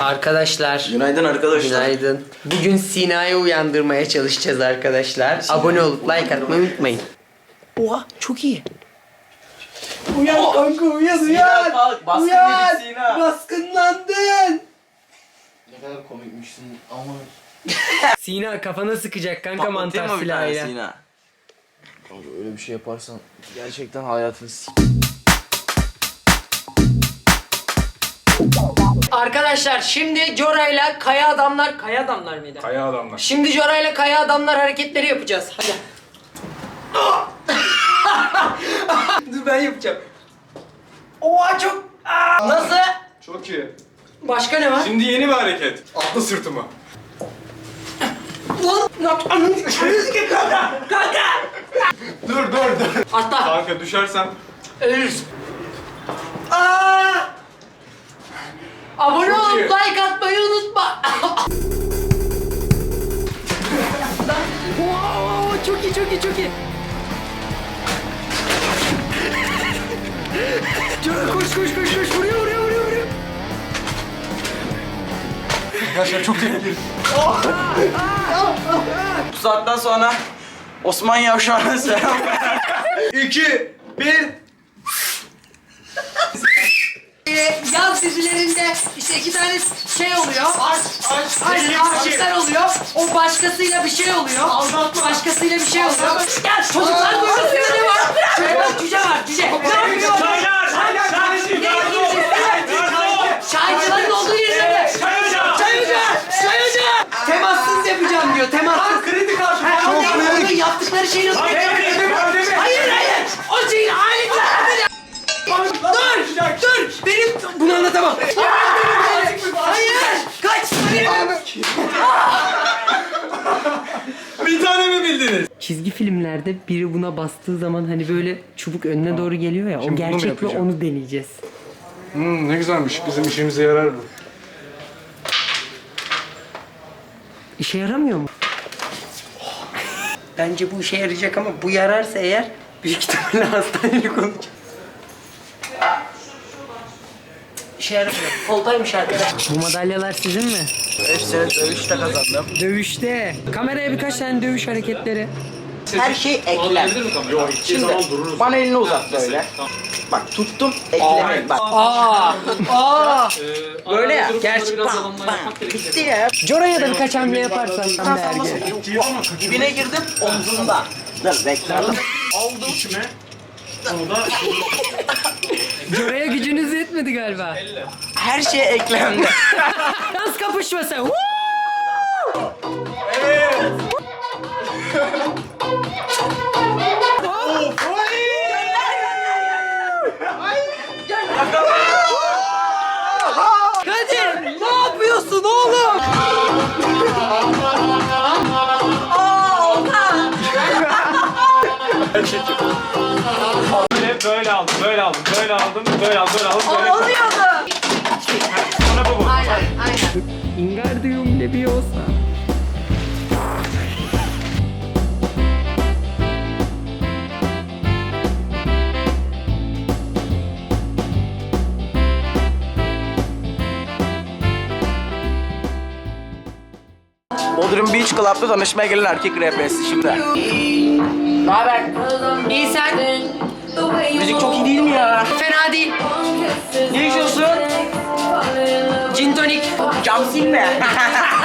Arkadaşlar. Günaydın arkadaşlar. Günaydın. Bugün Sina'yı uyandırmaya çalışacağız arkadaşlar. Abone olup like atmayı unutmayın. Oha çok iyi. Uyan kanka uyan uyan. kalk, baskın uyan. Sina. Baskınlandın. Ne kadar komikmişsin ama. Sina kafana sıkacak kanka Patlatayım mantar silahıyla. Sina? Kanka öyle bir şey yaparsan gerçekten hayatını s- Arkadaşlar şimdi Jora'yla Kaya Adamlar... Kaya Adamlar mıydı? Kaya adamlar. Şimdi Jora'yla Kaya Adamlar hareketleri yapacağız. Hadi. Dur ben yapacağım. Oha çok... Aa, Nasıl? Çok iyi. Başka ne var? Şimdi yeni bir hareket. Atlı sırtıma. Lan! Lan! Ananı sikeyim kanka! Kanka! Dur dur dur. Atla! Kanka düşersem Ölürüz. Aa! Abone Çok olup iyi. like atmayı unutma. wow, çok iyi çok iyi çok iyi. Koş koş koş koş vuruyor vuruyor vuruyor vuruyor. Arkadaşlar çok tehlikeli. Bu saatten sonra Osman Yavşar'a selam. 2 1 Ee, yaz dizilerinde işte iki tane şey oluyor. Aynen aşıklar oluyor. O başkasıyla bir şey oluyor. Başkasıyla bir şey oluyor. Gel çocuklar duymasın ne var? Şey var cüce var cüce. Ne yapıyor? Şahitlerin olduğu yerde. Çayıcı! Çayıcı! Temassız yapacağım diyor. Temassız. kredi kartı. Çok Onun yaptıkları şeyin adı. Hayır hayır. Bir tane mi bildiniz? Çizgi filmlerde biri buna bastığı zaman hani böyle çubuk önüne doğru geliyor ya. Şimdi o bunu mu gerçek mi yapacağım? onu deneyeceğiz. Hmm, ne güzelmiş. Bizim işimize yarar bu. İşe yaramıyor mu? Bence bu işe yarayacak ama bu yararsa eğer büyük ihtimalle hastanelik olacak. İşe yaramıyor. Koltaymış arkadaş. Bu madalyalar sizin mi? Hepsini dövüşte kazandım. Dövüşte. Kameraya birkaç tane dövüş hareketleri. Her şey eklem. Şimdi bana elini uzat böyle. Bak tuttum eklemek bak. Aa! Aa! Böyle ya. Gerçi bam bam. Bitti ya. Jora'ya da birkaç hamle yaparsan Sen nasıl? Dibine girdim omzunda. Dur bekle. Aldım. Jora'ya gücünüz yetmedi galiba. Her şey eklemde. Dans kapışması. Woo! Böyle böyle aldım, böyle aldım, böyle aldım, böyle aldım, böyle aldım. Böyle Oluyordu. Sonra bu bu. Wingardium Leviosa. Bodrum Beach Club'da tanışmaya gelen erkek rapesi şimdi. Ne haber? İyi sen? Müzik çok iyi değil mi ya? Fena değil. Ne içiyorsun? Gin tonik. Cam silme.